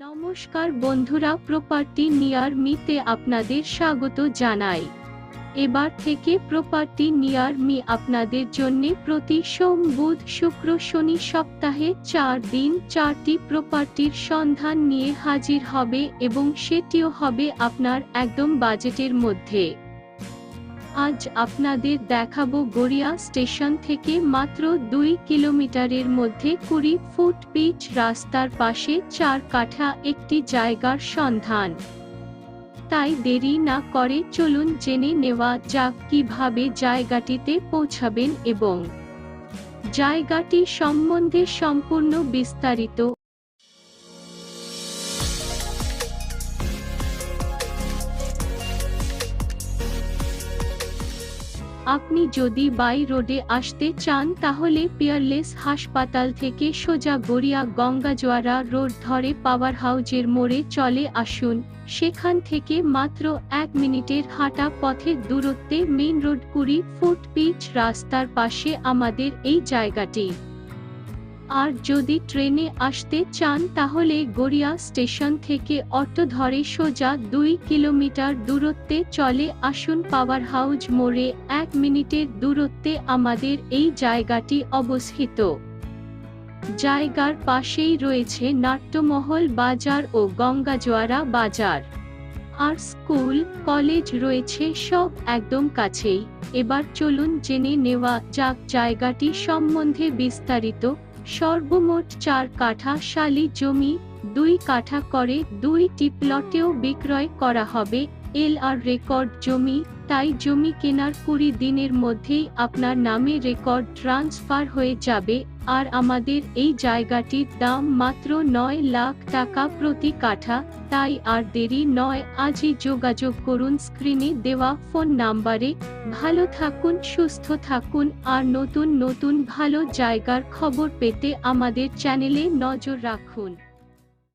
নমস্কার বন্ধুরা property near মিতে আপনাদের স্বাগত জানাই। এবার থেকে প্রপার্টি নিয়ার মি আপনাদের জন্য প্রতি সোম, বুধ, শুক্র, শনি সপ্তাহে চার দিন চারটি প্রপার্টির সন্ধান নিয়ে হাজির হবে এবং সেটিও হবে আপনার একদম বাজেটের মধ্যে। আজ আপনাদের দেখাবো গড়িয়া স্টেশন থেকে মাত্র দুই কিলোমিটারের মধ্যে কুড়ি ফুট পিচ রাস্তার পাশে চার কাঠা একটি জায়গার সন্ধান। তাই দেরি না করে চলুন জেনে নেওয়া যাক কীভাবে জায়গাটিতে পৌঁছাবেন এবং জায়গাটি সম্বন্ধে সম্পূর্ণ বিস্তারিত আপনি যদি বাই রোডে আসতে চান তাহলে পিয়ারলেস হাসপাতাল থেকে সোজা গড়িয়া গঙ্গাজোয়ারা রোড ধরে পাওয়ার হাউজের মোড়ে চলে আসুন। সেখান থেকে মাত্র এক মিনিটের হাঁটা পথের দূরত্বে মেইন রোড কুড়ি ফুট পিচ রাস্তার পাশে আমাদের এই জায়গাটি। আর যদি ট্রেনে আসতে চান তাহলে গড়িয়া স্টেশন থেকে অটো ধরে সোজা দুই কিলোমিটার দূরত্বে চলে আসুন পাওয়ার হাউস মোড়ে। এক মিনিটের দূরত্বে আমাদের এই জায়গাটি অবস্থিত। জায়গার পাশেই রয়েছে নাট্যমহল বাজার ও গঙ্গাজোয়ারা বাজার। আর স্কুল, কলেজ রয়েছে সব একদম কাছেই। এবার চলুন জেনে নেওয়া যাক জায়গাটি সম্বন্ধে বিস্তারিত। সর্বমোট চার কাঠা শালি জমি দুই কাঠা করে দুইটি প্লটেও বিক্রয় করা হবে। এল আর রেকর্ড জমি, তাই জমি কেনার কুড়ি দিনের মধ্যেই আপনার নামে রেকর্ড ট্রান্সফার হয়ে যাবে, আর আমাদের এই জায়গাটির দাম মাত্র নয় লাখ টাকা প্রতি কাঠা, তাই আর দেরি নয়, আজই যোগাযোগ করুন স্ক্রিনে দেওয়া ফোন নাম্বারে, ভালো থাকুন, সুস্থ থাকুন, আর নতুন নতুন ভালো জায়গার খবর পেতে আমাদের চ্যানেলে নজর রাখুন।